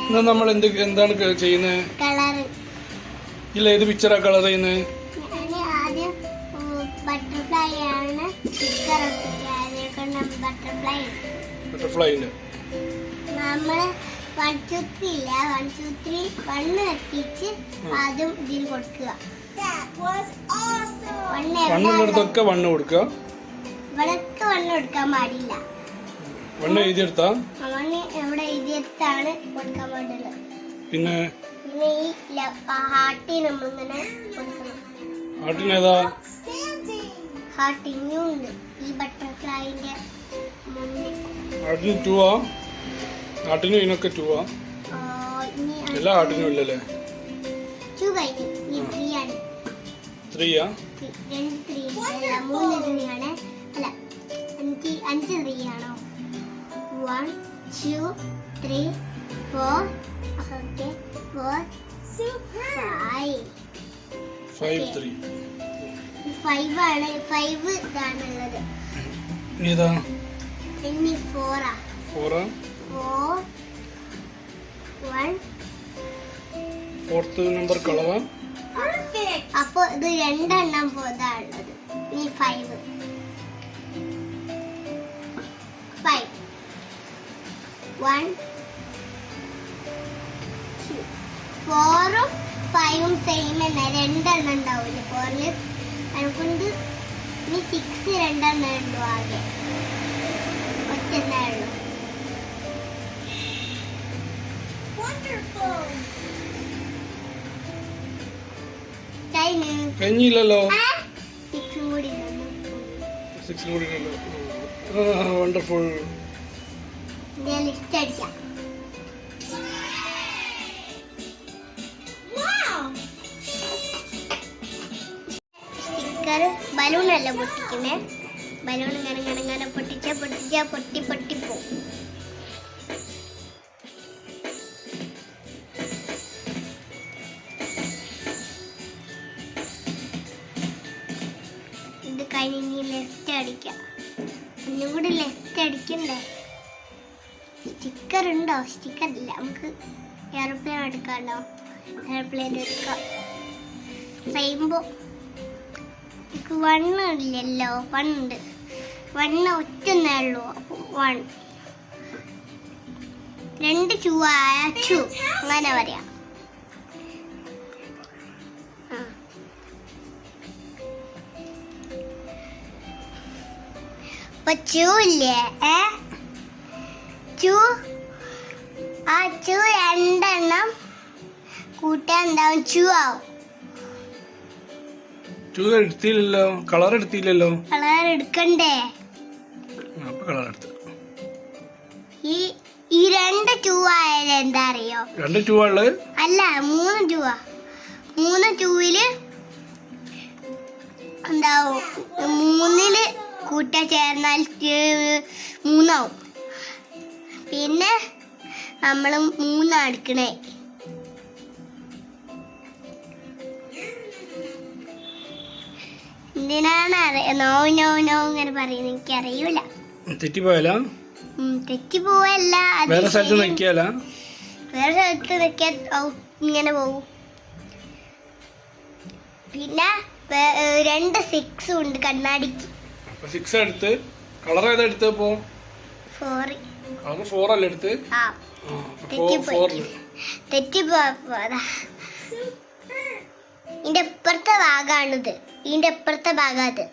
ഇന്ന് നമ്മൾ എന്ത് എന്താണ് ചെയ്യുന്നത് ഇല്ല ഏത് പിക്ചറാ കളർ ചെയ്യുന്നത് butterfly butterfly one two three ഇല്ല? വൺ ടു ത്രീ വണ്ണ് എത്തിച്ച് ആദ്യം ഇതിന് കൊടുക്കുക. വണ്ണ് കൊടുക്കുക. വണ്ണ് കൊടുക്കാൻ പാടില്ല. വണ്ണ് എഴുതിയെടുത്താ? വണ്ണ് എവിടെ കൊടുക്കാൻ പിന്നെ? പിന്നെ ഈ ഹാർട്ടി നമ്മളിങ്ങനെ കൊടുക്കണം. ആട്ടിനേതാ ഹാർട്ട് ഇനിയും ഉണ്ട്. ഈ ബട്ടർഫ്ലൈന്റെ മുന്നിൽ. ആട്ടിന് ടൂ ആ ആട്ടിനും ഇതിനൊക്കെ ടൂ ആ ആ, ഇനി എല്ലാ ആട്ടിനും ഇല്ലല്ലേ? ടു കഴിഞ്ഞു ഇനി ത്രീ ആണ്. ത്രീ ആ. രണ്ട് ത്രീ മൂന്ന് three two three four okay four five five three five ആണ്. ഫൈവ് ഇതാണുള്ളത് ഏതാ? ഇനി ഫോറാ ഫോറാ ഫോർ വൺ ഫോർത്ത് നമ്പർ കളറാ അപ്പൊ ഇത് രണ്ടെണ്ണം പോതാ ഉള്ളത്. ഇനി ഫൈവ് വൺ ഫോറും ഫൈവും സെയിം തന്നെ രണ്ടെണ്ണം ഉണ്ടാവില്ല ഫോറിൽ അതുകൊണ്ട് ഇനി സിക്സ് രണ്ടെണ്ണം ഉണ്ടോ ആകെ. ഒറ്റെണ്ണേ ഉള്ളൂ. കഴിഞ്ഞു കഴിഞ്ഞില്ലല്ലോ. സിക്സും കൂടി ഉണ്ടല്ലോ. സിക്സ് കൂടി വണ്ടർഫുൾ ലിസ്റ്റ് അടിക്കാം. സ്റ്റിക്കർ അല്ല പൊട്ടിക്കുന്നേ ബലൂൺ ഇങ്ങനെ ഇങ്ങനെ ഇങ്ങനെ പൊട്ടിച്ച പൊട്ടിച്ച പൊട്ടി പൊട്ടി പോകും ഇത് കഴിഞ്ഞ് ലെഫ്റ്റ് അടിക്കാം. ഒന്നും കൂടി ലെഫ്റ്റ് അടിക്കണ്ടേ? സ്റ്റിക്കർ ഉണ്ടോ സ്റ്റിക്കർ ഇല്ല നമുക്ക് എയർപ്ലെയിൻ എടുക്കാമല്ലോ എയർപ്ലെയിൻ എടുക്കാം. റെയിൻബോ എനിക്ക് വണ്ണ് ഇല്ലല്ലോ. വണ്ണുണ്ട് വണ്ണ് ഒറ്റൊന്നേ ഉള്ളൂ. അപ്പോൾ വൺ രണ്ട് ചൂ ആയ ചൂ അങ്ങനെ പറയാം. അപ്പൊ ചൂ ഇല്ലേ? ഏ? ചൂ ആ ചൂ രണ്ടെണ്ണം കൂട്ടാൻ എന്താവും ചൂ ആവും. ടൂ എടുത്തില്ലല്ലോ? കളർ എടുത്തില്ലല്ലോ? കളർ എടുക്കണ്ടേ? അപ്പൊ കളർ എടുത്തു. ഈ ഈ രണ്ട് ചൂ ആയാലും എന്താ അറിയോ രണ്ട് ടൂ ഉള്ളത്? അല്ല മൂന്ന് ചൂവാ. മൂന്ന് ചൂവിൽ എന്താവും? മൂന്നിൽ കൂട്ട ചേർന്നാൽ ചേ- മൂന്നാവും. പിന്നെ നമ്മൾ മൂന്ന് എടുക്കണേ എന്തിനാണ് നോ നോ നോ ഇങ്ങനെ പറയുന്നത്? എനിക്കറിയൂല. അറിയൂല തെറ്റിപ്പോയല്ല തെറ്റിപ്പോവല്ല അത് വേറെ സ്ഥലത്ത് ശരി. വേറെ സ്ഥലത്ത് നിൽക്കാൻ ഇങ്ങനെ പോകും പിന്നെ രണ്ട് സിക്സും ഉണ്ട് കണ്ണാടിക്ക്. സിക്സ് എടുത്ത്. കളർ ഏതാ എടുത്ത് ഇപ്പോ? കളർ ഫോർ അല്ലേ എടുത്ത് ഇതിന്റെ ഇപ്പുറത്തെ ഭാഗമാണിത് ഇതിന്റെ ഇപ്പുറത്തെ ഭാഗം അത്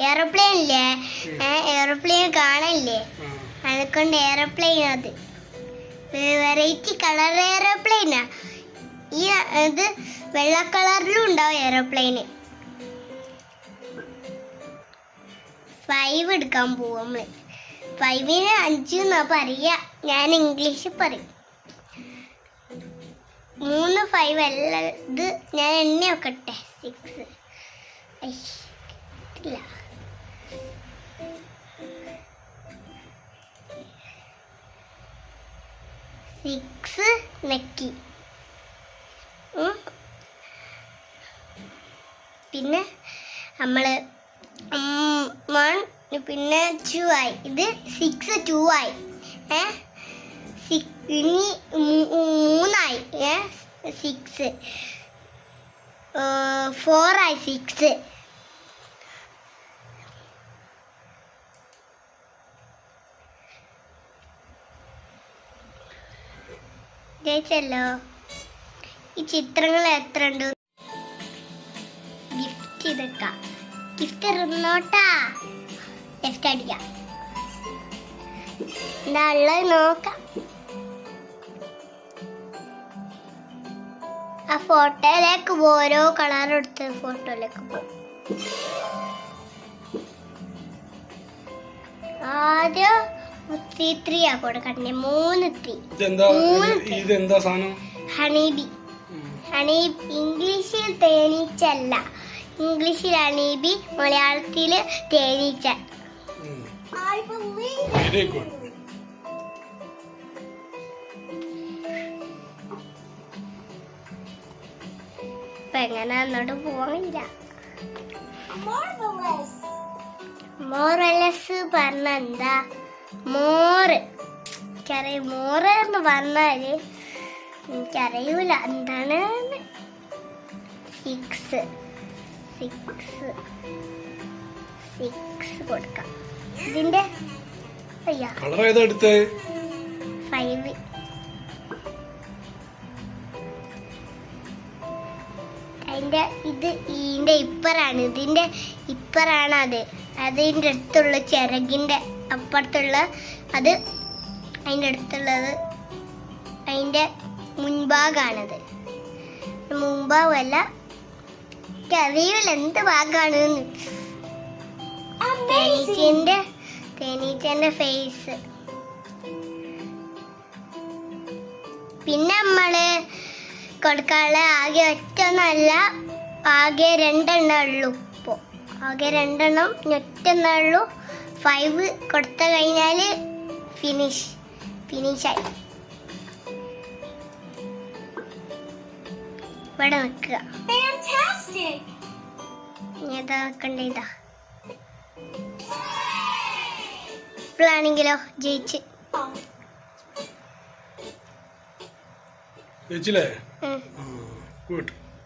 എയർപ്ലെയിൻ ഇല്ലേ? എയർപ്ലെയിൻ കാണാനില്ലേ അതുകൊണ്ട് എയർപ്ലെയിൻ അത് വെറൈറ്റി കളർ എയർപ്ലെയിനാ ഈ ഇത് വെള്ള കളറിലും ഉണ്ടാവും എയർപ്ലെയിന് ഫൈവ് എടുക്കാൻ പോവും നമ്മൾ ഫൈവിന് അഞ്ച് എന്നാ പറയുക ഞാൻ ഇംഗ്ലീഷ് പറയും. മൂന്ന് ഫൈവ് അല്ല ഇത് ഞാൻ എണ്ണ വെക്കട്ടെ. സിക്സ് സിക്സ് നെക്കി. പിന്നെ നമ്മൾ പിന്നെ ടു ആയി. ഇത് സിക്സ് ടു ആയി. ഏ? ഇനി മൂന്നായി. ഏ? സിക്സ് ഫോർ ആയി സിക്സ് ജയിച്ചല്ലോ. ഈ ചിത്രങ്ങൾ എത്ര ഉണ്ട് ഗിഫ്റ്റ് ഇതൊക്കെ ഗിഫ്റ്റ് ഇറുന്നോട്ടാ ലെഫ്റ്റ് അടിക്കാം. എന്താ ഉള്ളത് നോക്കാം. ആ ഫോട്ടോയിലേക്ക് ഓരോ കളർ എടുത്ത് ഫോട്ടോയിലേക്ക് പോകും. ആദ്യം ത്രീ ത്രീ ആ കൊടുക്കണ്ടേ മൂന്ന് ത്രീ ഇതെന്താ? ഇതെന്താ സാധനം? ഹണീബി. ഹണി ഇംഗ്ലീഷിൽ തേനീച്ചല്ല ഇംഗ്ലീഷിൽ ഹണീബി മലയാളത്തിൽ തേനീച്ച. Very Very good. എങ്ങനെ അങ്ങോട്ട് പോവാനില്ല മോറലസ് പറഞ്ഞ എന്താ? മോറ്. എനിക്കറിയ മോറ് എന്ന് പറഞ്ഞാൽ എനിക്കറിയൂല. എന്താണ് സിക്സ് സിക്സ് സിക്സ് കൊടുക്കാം. ഇതിന്റെ കളർ ഏതാ എടുത്തേ? ഫൈവ് അതിന്റെ ഇത് ഇതിന്റെ ഇപ്പറാണ്. ഇതിന്റെ ഇപ്പറാണ് അത്. അതിന്റെ അടുത്തുള്ള ചിറകിന്റെ അപ്പുറത്തുള്ള അത് അതിന്റെ അടുത്തുള്ളത് അതിന്റെ മുൻഭാഗാണത്. മുൻഭാഗമല്ല അറിയില്ല എന്ത് ഭാഗമാണ് തേനീച്ചന്റെ തേനീച്ചന്റെ ഫേസ് പിന്നെ നമ്മൾ കൊടുക്കാനുള്ള ആകെ ഒറ്റ നല്ല ആകെ രണ്ടെണ്ണം ഉള്ളൂ ഇപ്പോൾ ആകെ രണ്ടെണ്ണം ഒറ്റ ഒറ്റെണ്ണേ ഉള്ളൂ. ഫൈവ് കൊടുത്ത കഴിഞ്ഞാൽ ഫിനിഷ് ഫിനിഷായി ഇവിടെ നിൽക്കുക. ഇനി ഏതാ ഇപ്പോഴാണെങ്കിലോ ജയിച്ച്. ജയിച്ചില്ലേ? ഗുഡ്